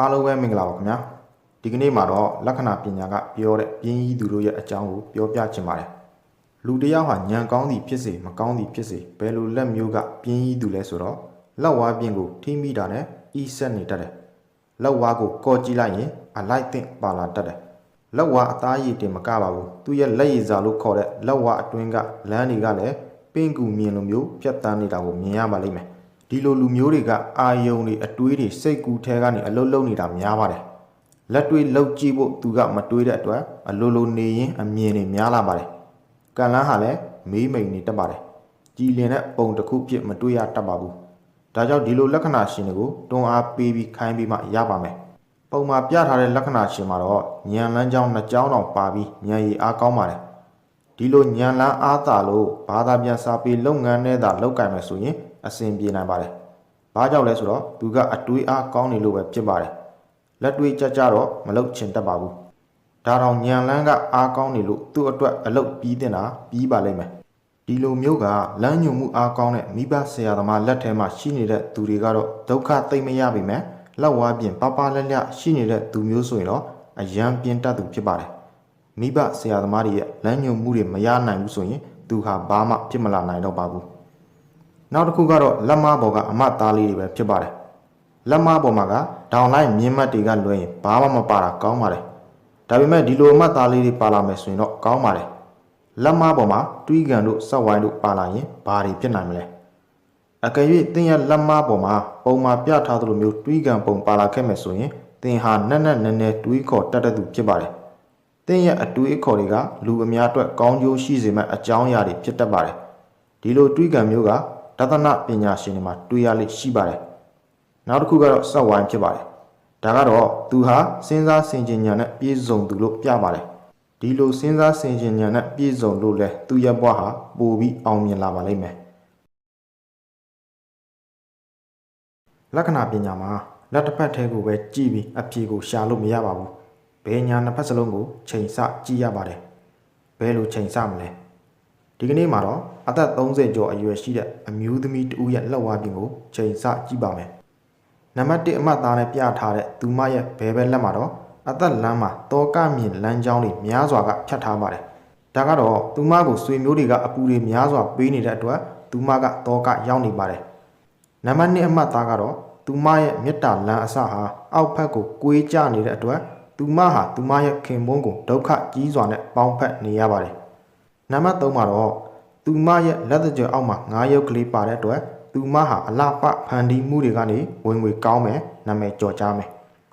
အားလုံးပဲမင်္ဂလာပါခင်ဗျာဒီကနေ့မှာတော့လက္ခဏာပညာကပြောတဲ့ပြင်းကြီးသူတို့ရဲ့အကြောင်းကိုပြောပြချင်ပါတယ်လူတစ်ယောက်ဟာညံကောင်းသည်ဖြစ်စေမကောင်းသည်ဖြစ်စေဘယ်လိုလက်မျိုးကပြင်းကြီးသူလဲဆိုတော့လက်ဝါးပြင်းကိုထိမိတာနဲ့ဤဆက်နေတတ်တယ်လက်ဝါးကိုကော့ကြည့်လိုက်ရင်အလိုက်သင့်ပါလာတတ်တယ်လက်ဝါးအသားရည်တင်မကပါဘူးသူရဲ့လက်ရည်စာလို့ခေါ်တဲ့လက်ဝါးအတွင်းကလမ်းတွေကလည်းပင်ကူမြင်လိုမျိုးပြတ်တန်းနေတာကိုမြင်ရပါလိမ့်မယ် ဒီလိုလူမျိုးတွေကအာယုံတွေအတွေးတွေစိတ်ကူးထဲကနေအလုတ်လုံနေတာများပါတယ်လက်တွေလှုပ်ကြည့်ဖို့သူကမတွေးတဲ့အတွက်အလိုလိုနေရင်အမြင်တွေများလာပါတယ်ကံလန်းဟာလည်းမေးမိန်နေတတ်ပါတယ်ကြည်လင်တဲ့ပုံတစ်ခုဖြစ်မတွေးရတတ်ပါဘူးဒါကြောင့်ဒီလိုလက္ခဏာရှင်တွေကိုတွန်းအားပေးပြီးခိုင်းပြီးမှရပါမယ်ပုံမှာပြထားတဲ့လက္ခဏာရှင်မှာတော့ညံလန်းချောင်းနှစ်ချောင်းတောင်ပါပြီးညံရည်အားကောင်းပါတယ်ဒီလိုညံလန်းအားသာလို့ဘာသာပြန်စာပေလုပ်ငန်းနဲ့သာလောက်ကင်မယ်ဆိုရင် အဆင်ပြေနိုင်ပါတယ်။ဘာကြောင့်လဲဆိုတော့သူကအတွေးအားကောင်းနေလို့ပဲဖြစ်ပါတယ်။လက်တွေးကြကြတော့မလုပ်ချင်တတ်ပါဘူး။ဒါတောင်ညံလန်းကအားကောင်းနေလို့သူ့အတွက်အလုပ်ပြီးတင်တာပြီးပါလိမ့်မယ်။ဒီလိုမျိုးကလမ်းညွန်မှုအားကောင်းတဲ့မိဘဆရာသမားလက်ထဲမှာရှိနေတဲ့သူတွေကတော့ဒုက္ခသိမ့်မရပါမယ်။လက်ဝါးပြင်ပပလက်လက်ရှိနေတဲ့သူမျိုးဆိုရင်တော့အယံပြင်းတတ်သူဖြစ်ပါတယ်။မိဘဆရာသမားတွေရဲ့လမ်းညွှန်မှုတွေမရနိုင်ဘူးဆိုရင်သူဟာဘာမှဖြစ်မလာနိုင်တော့ပါဘူး နောက်တစ်ခုကတော့လက်မဘော်ကအမသားလေးတွေပဲဖြစ်ပါတယ်လက်မဘော်မှာကဒေါင်လိုက်မြင်းမတ်တွေကလွှဲရင်ဘာမှမပါတာကောင်းပါတယ်ဒါပေမဲ့ဒီလိုအမသားလေးတွေပါလာမယ်ဆိုရင်တော့ကောင်းပါတယ်လက်မဘော်မှာတွေးကန်တို့စောက်ဝိုင်းတို့ပါလာရင်ဘာတွေဖြစ်နိုင်မလဲအကယ်၍သင်ရဲ့လက်မဘော်မှာပုံမှာပြထားသလိုမျိုးတွေးကန်ပုံပါလာခဲ့မယ်ဆိုရင်သင်ဟာနက်နက်နဲနဲတွေးခေါ်တတ်တဲ့သူဖြစ်ပါတယ်။တင်းရဲ့အတွေးအခေါ်တွေကလူအများအတွက်ကောင်းကျိုးရှိစေမဲ့အကြောင်းအရာတွေဖြစ်တတ်ပါတယ်။ဒီလိုတွေးကံမျိုးက ဒသနပညာရှင်တွေမှာတွေးရလိမ့်ရှိပါတယ်။နောက်တစ်ခုကတော့စက်ဝိုင်းဖြစ်ပါတယ်။ဒါကတော့သူဟာစဉ်းစားဆင်ခြင်ဉာဏ်နဲ့ပြည့်စုံသူလို့ပြပါတယ်။ဒီလိုစဉ်းစားဆင်ခြင်ဉာဏ်နဲ့ပြည့်စုံလို့လဲသူရဲ့ဘဝဟာပိုပြီးအောင်မြင်လာပါလိမ့်မယ်။လက္ခဏာပညာမှာလက်တစ်ဖက်ထဲကိုပဲကြည့်ပြီးအဖြေကိုရှာလို့မရပါဘူး။ဘယ်ညာနှစ်ဖက်စလုံးကိုချိန်ဆကြည့်ရပါတယ်။ဘယ်လိုချိန်ဆမလဲ။ ဒီကနေ့မှာတော့အသက်30ကျော်အရွယ်ရှိတဲ့အမျိုးသမီးတဦးရဲ့လက်ဝါးပြင်ကိုချိန်ဆကြည့်ပါမယ်။နံပါတ်1အမှတ်သားနဲ့ပြထားတဲ့သူမရဲ့ဘဲဘဲလက်မှာတော့အသက်လမ်းမှာတောကမြင်လမ်းကြောင်းတွေများစွာကဖြတ်ထားပါတယ်။ဒါကတော့သူမကိုဆွေမျိုးတွေကအပူတွေများစွာပေးနေတဲ့အတွက်သူမကတောကရောက်နေပါတယ်။နံပါတ်2အမှတ်သားကတော့သူမရဲ့မေတ္တာလမ်းအစဟာအောက်ဖက်ကိုကွေးကျနေတဲ့အတွက်သူမဟာသူမရဲ့ခင်မုန်းကိုဒုက္ခကြီးစွာနဲ့ပေါင်းဖက်နေရပါတယ်။ နံပါတ်3မှာတော့သူမရဲ့လက်တကြွအောက်မှာငါးရုပ်ကလေးပါတဲ့အတွက်သူမဟာအလားပဖန်တီးမှုတွေကနေဝင်ငွေကောင်းမယ်နာမည်ကျော်ကြားမယ်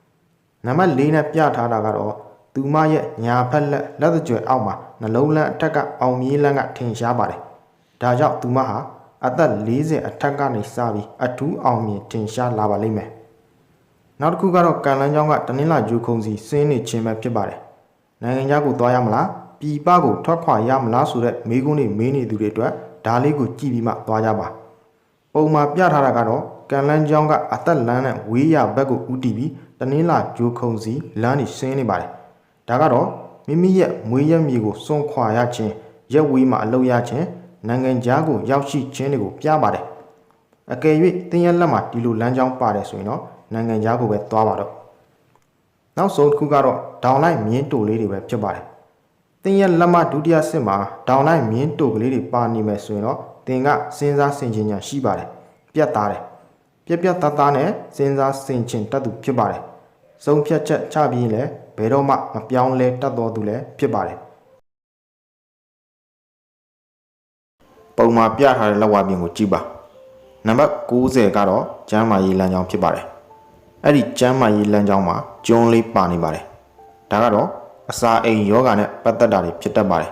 ။နံပါတ်4နဲ့ပြထားတာကတော့သူမရဲ့ညာဖက်လက်လက်တကြွအောက်မှာနှလုံးလန်းအထက်ကအောင်မြေးလန်းကထင်ရှားပါတယ်။ဒါကြောင့်သူမဟာအသက်40အထက်ကနေစပြီးအထူးအောင်မြင်ထင်ရှားလာပါလိမ့်မယ်။နောက်တစ်ခုကတော့ကံလန်းချောင်းကတနင်္လာဂျူခုံစီစင်းနေခြင်းပဲဖြစ်ပါတယ်။နိုင်ငံခြားကိုသွားရမလား ပြည်ပကိုထွက်ခွာရမလားဆိုတဲ့မေးခွန်းတွေမေးနေသူတွေအတွက်ဒါလေးကိုကြည့်ပြီးမှသွားကြပါ။ပုံမှာပြထားတာကတော့ကံလန်းချောင်းကအသက်လန်းနဲ့ဝေးရဘက်ကိုဥတီပြီးတနင်္လာဂျူခုံစီလမ်းနေစင်းနေပါတယ်။ဒါကတော့မိမိရဲ့မွေးရက်မြေကိုစွန့်ခွာရခြင်းရက်ဝေးမှာအလုပ်ရခြင်းနိုင်ငံခြားကိုရောက်ရှိခြင်းတွေကိုပြပါတယ်။အကယ်၍တင်းရက်လက်မှာဒီလိုလမ်းကြောင်းပါတယ်ဆိုရင်တော့နိုင်ငံခြားကိုပဲသွားပါတော့။နောက်ဆုံးတစ်ခုကတော့ဒေါင်လိုက်မြင်းတိုလေးတွေပဲဖြစ်ပါတယ်။တ င်းရက်လက်မှာဒုတိယစစ်မှာဒေါင်လိုက်မြင်းတိုကလေးတွေပါနေမယ်ဆိုရင်တော့တင်ကစဉ်းစားဆင်ခြင်ဉာဏ်ရှိပါတယ်။ပြတ်သားတယ်။ပြက်ပြက်သားသားနဲ့စဉ်းစားဆင်ခြင်တတ်သူဖြစ်ပါတယ်။ဆုံးဖြတ်ချက်ချပြီးရင်လည်းဘယ်တော့မှမပြောင်းလဲတတ်တော်သူလည်းဖြစ်ပါတယ်။ပုံမှာပြထားတဲ့လက်ဝါးပြင်ကိုကြည့်ပါနံပါတ်90ကတော့ကျမ်းမာရေးလမ်းကြောင်းဖြစ်ပါတယ်အဲ့ဒီကျမ်းမာရေးလမ်းကြောင်းမှာကျွန်းလေးပါနေပါတယ်ဒါကတော့ အစာအိမ်ယောဂါနဲ့ပတ်သက်တာတွေဖြစ်တတ်ပါတယ်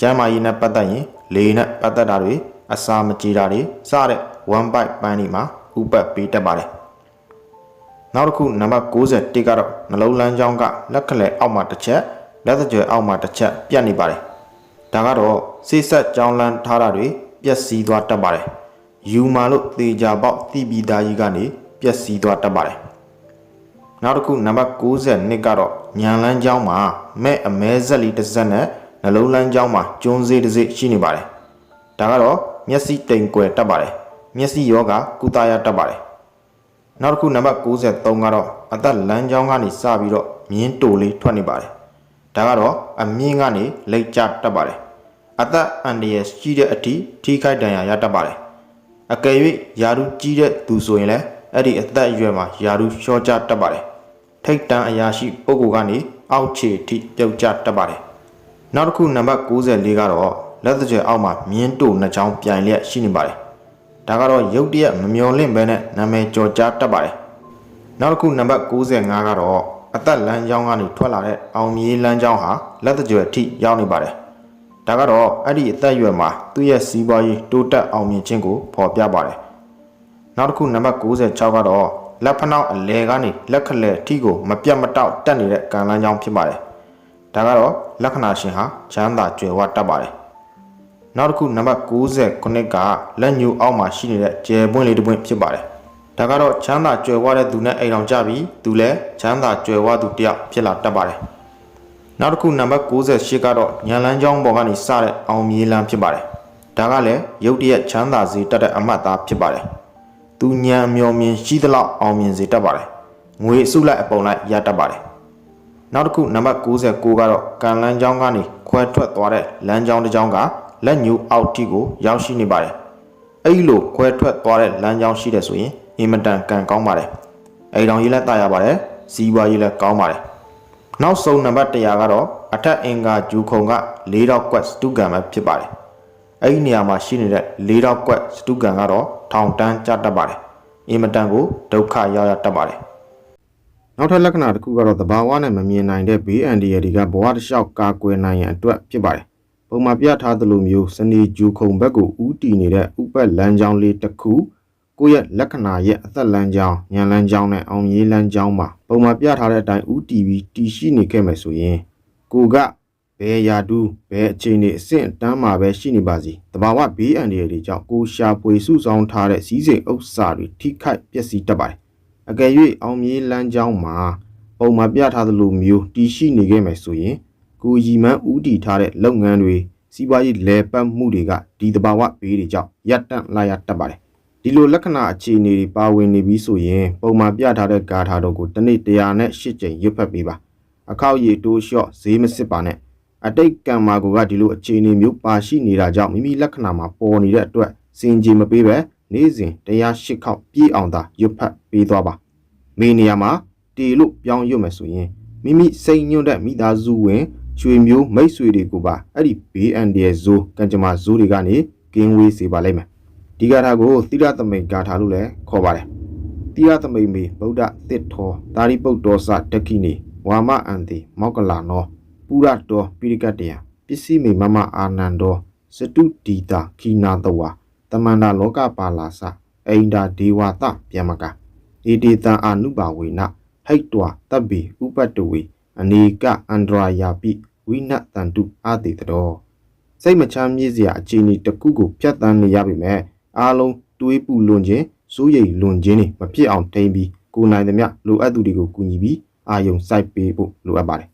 ကျမ်းမာရေးနဲ့ပတ်သက်ရင်လေနဲ့ပတ်သက်တာတွေအစာမကြေတာတွေစတဲ့1 byte ပန်းဒီမှာဥပတ်ပေးတတ်ပါတယ်နောက်တစ်ခုနံပါတ်61ကတော့နှလုံးလမ်းကြောင်းကလက်ခလဲအောက်မှာတစ်ချက်လက်သကြွယ်အောက်မှာတစ်ချက်ပြတ်နေပါတယ်ဒါကတော့စိတ်ဆက်ကြောင်းလန်းထားတာတွေပျက်စီးသွားတတ်ပါတယ်။ယူမာလို့သေချာပေါက်တိပီသားကြီးကနေပျက်စီးသွားတတ်ပါတယ်။ နောက်တစ်ခုနံပါတ်62ကတော့ညံလန်းချောင်းမှာမဲ့အမဲဆက်လေးတစ်စက်နဲ့နှလုံးလန်းချောင်းမှာကျွန်းစေးတစ်စိရှိနေပါတယ်။ဒါကတော့မျက်စိတိမ်ကွယ်တတ်ပါတယ်။မျက်စိယောဂကုသရတတ်ပါတယ်။နောက်တစ်ခုနံပါတ်63ကတော့အသက်လမ်းကြောင်းကနေစပြီးတော့မြင်းတိုလေးထွက်နေပါတယ်ဒါကတော့အမြင့်ကနေလိတ်ကျတက်ပါတယ်အသက်အန္တရာယ်ကြီးတဲ့အထိထိခိုက်ဒဏ်ရာရတတ်ပါတယ်အကယ်၍ယာရုကြီးတဲ့သူဆိုရင်လည်းအဲ့ဒီအသက်အရွယ်မှာယာရုလျှော့ကျတတ်ပါတယ် ထိတ်တန်းအရာရှိပုဂ္ဂိုလ်ကနေအောက်ခြေထိပြုတ်ကျတတ်ပါတယ်နောက်တစ်ခုနံပါတ်64ကတော့လက်သကျဲအောက်မှာမြင်းတိုနှစ်ချောင်းပြိုင်လျက်ရှိနေပါတယ်ဒါကတော့ရုတ်တရက်မမျော်လင့်ဘဲနဲ့နာမည်ကျော်ကြားတတ်ပါတယ်နောက်တစ်ခုနံပါတ်65ကတော့အသက်လမ်းကြောင်းကနေထွက်လာတဲ့အောင်မြေလမ်းကြောင်းဟာလက်တကြွယ်ထိရောက်နေပါတယ်။ဒါကတော့အဲ့ဒီအသက်အရွယ်မှာသူ့ရဲ့စီးပွားရေးတိုးတက်အောင်မြင်ခြင်းကိုဖော်ပြပါတယ်။နောက်တစ်ခုနံပါတ်66ကတော့ လက်ဖနောက်အလဲကနေလက်ခလဲထိကိုမပြတ်မတောက်တက်နေတဲ့ကံလမ်းကြောင်းဖြစ်ပါတယ်။ဒါကတော့လက္ခဏာရှင်ဟာချမ်းသာကြွယ်ဝတတ်ပါတယ်။နောက်တစ်ခုနံပါတ်69ကလက်ညှိုးအောက်မှာရှိနေတဲ့ကျယ်ပွင့်လေးတစ်ပွင့်ဖြစ်ပါတယ်။ဒါကတော့ချမ်းသာကြွယ်ဝတဲ့သူနဲ့အိမ်အောင်ကြပြီးသူလည်းချမ်းသာကြွယ်ဝသူတစ်ယောက်ဖြစ်လာတတ်ပါတယ်။နောက်တစ်ခုနံပါတ်68ကတော့ညံလန်းချောင်းပေါ်ကနေစတဲ့အောင်မြေလန်းဖြစ်ပါတယ်။ဒါကလည်းရုတ်တရက်ချမ်းသာစေတတ်တဲ့အမတ်သားဖြစ်ပါတယ်။ သူညံအမျော်မြင်ရှိသလောက်အောင်မြင်စေတတ်ပါတယ်။ငွေအစုလိုက်အပုံလိုက်ရတတ်ပါတယ်။နောက်တစ်ခုနံပါတ်69ကတော့ကံလန်းချောင်းကနေခွဲထွက်သွားတဲ့လမ်းကြောင်းတစ်ကြောင်းကလက်ညှိုးအောက်ထိကိုရောက်ရှိနေပါတယ်။အဲ့ဒီလိုခွဲထွက်သွားတဲ့လမ်းကြောင်းရှိတယ်ဆိုရင်အင်မတန်ကံကောင်းပါတယ်။အိမ်တော်ရေးလည်းတာရပါတယ်။စီးပွားရေးလည်းကောင်းပါတယ်။နောက်ဆုံးနံပါတ်100ကတော့အထက်အင်္ဂါဂျူခုံက၄တော့ကွက်စတုကန်ပဲဖြစ်ပါတယ်။အဲ့ဒီနေရာမှာရှိနေတဲ့၄တော့ကွက်စတုကန်ကတော့ ထောင်တန်းကျတတ်ပါတယ်။အင်မတန်ကိုဒုက္ခရောက်ရတတ်ပါတယ်။နောက်ထပ်လက္ခဏာတစ်ခုကတော့သဘာဝနဲ့မမြင်နိုင်တဲ့ဘေးအန္တရာယ်တွေကဘဝတစ်လျှောက်ကာကွယ်နိုင်ရန်အတွက်ဖြစ်ပါတယ်။ပုံမှန်ပြထားသလိုမျိုးစနေဂျူခုံဘက်ကိုဥတီနေတဲ့ဥပတ်လမ်းကြောင်းလေးတစ်ခုကိုယ့်ရဲ့လက္ခဏာရဲ့အသက်လမ်းကြောင်းညံလမ်းကြောင်းနဲ့အောင်ရေးလမ်းကြောင်းမှာပုံမှန်ပြထားတဲ့အတိုင်းဥတီပြီးတည်ရှိနေခဲ့မယ်ဆိုရင်ကိုက ဘယ်ရာတူးဘယ်အခြေအနေအဆင့်အတန်းမှာပဲရှိနေပါစီတဘာဝဘေးအန္တရာယ်တွေကြောင့်ကိုရှာပွေစုဆောင်ထားတဲ့စီးစိမ်ဥစ္စာတွေထိခိုက်ပျက်စီးတတ်ပါတယ်အကယ်၍အောင်မြေလမ်းကြောင်းမှာပုံမှာပြထားသလိုမျိုးတည်ရှိနေခဲ့မယ်ဆိုရင်ကိုရီမန်းဦးတည်ထားတဲ့လုပ်ငန်းတွေစီးပွားရေးလဲပတ်မှုတွေကဒီတဘာဝဘေးတွေကြောင့်ရပ်တန့်လာရတတ်ပါတယ်ဒီလိုလက္ခဏာအခြေအနေတွေပါဝင်နေပြီဆိုရင်ပုံမှာပြထားတဲ့ဂါထာတော်ကိုတစ်နေ့100နဲ့8ကြိမ်ရွတ်ဖတ်ပေးပါအခောက်ရည်တိုးလျှော့ဈေးမစစ်ပါနဲ့ အတိတ်ကံမာကိုကဒီလိုအခြေအနေမျိုးပါရှိနေတာကြောင့်မိမိလက္ခဏာမှာပေါ်နေတဲ့အတွက်စင်ကြင်မပေးပဲနေ့စဉ်တရား၈ခေါက်ပြည့်အောင်သာရွတ်ဖတ်ပေးသွားပါမေနေရာမှာတေလို့ပြောင်းရွတ်မယ်ဆိုရင်မိမိစိတ်ညွတ်တဲ့မိသားစုဝင်ချွေမျိုးမိတ်ဆွေတွေကိုပါအဲ့ဒီဘေးအန္တရာယ်ဇိုးကံကြမ္မာဇိုးတွေကနေကင်းဝေးစေပါလိမ့်မယ်ဒီဂါထာကိုသီရသမိန်ဂါထာလို့လည်းခေါ်ပါတယ်သီရသမိန်မေဗုဒ္ဓသစ်ထောသာရိပုတ္တောစတက္ခိနေဝါမအန်တိမောက်ကလာနော ပုရတောပိရိကတယံပစ္စည်းမေမမအာနန္ဒောစတုဒီတာခိနာတဝါတမန္တာလောကပါလာစအိန္ဒာဒေဝတဗျမကဧတေတံအာနုဘာဝေနဟိတ်တွာတပ်ပိဥပတ္တဝေအနေကအန္တရာယာပိဝိနတန္တုအာတိတတော်စိတ်မချမ်းမြေ့စရာအခြေအနေတစ်ခုကိုဖြတ်တန်းနေရပြီမဲ့အားလုံးတွေးပူလွန်ခြင်းစိုးရိမ်လွန်ခြင်းတွေမဖြစ်အောင်ထိန်းပြီးကိုယ်နိုင်သမျှလိုအပ်သူတွေကိုကူညီပြီးအာယုံစိုက်ပေးဖို့လိုအပ်ပါတယ်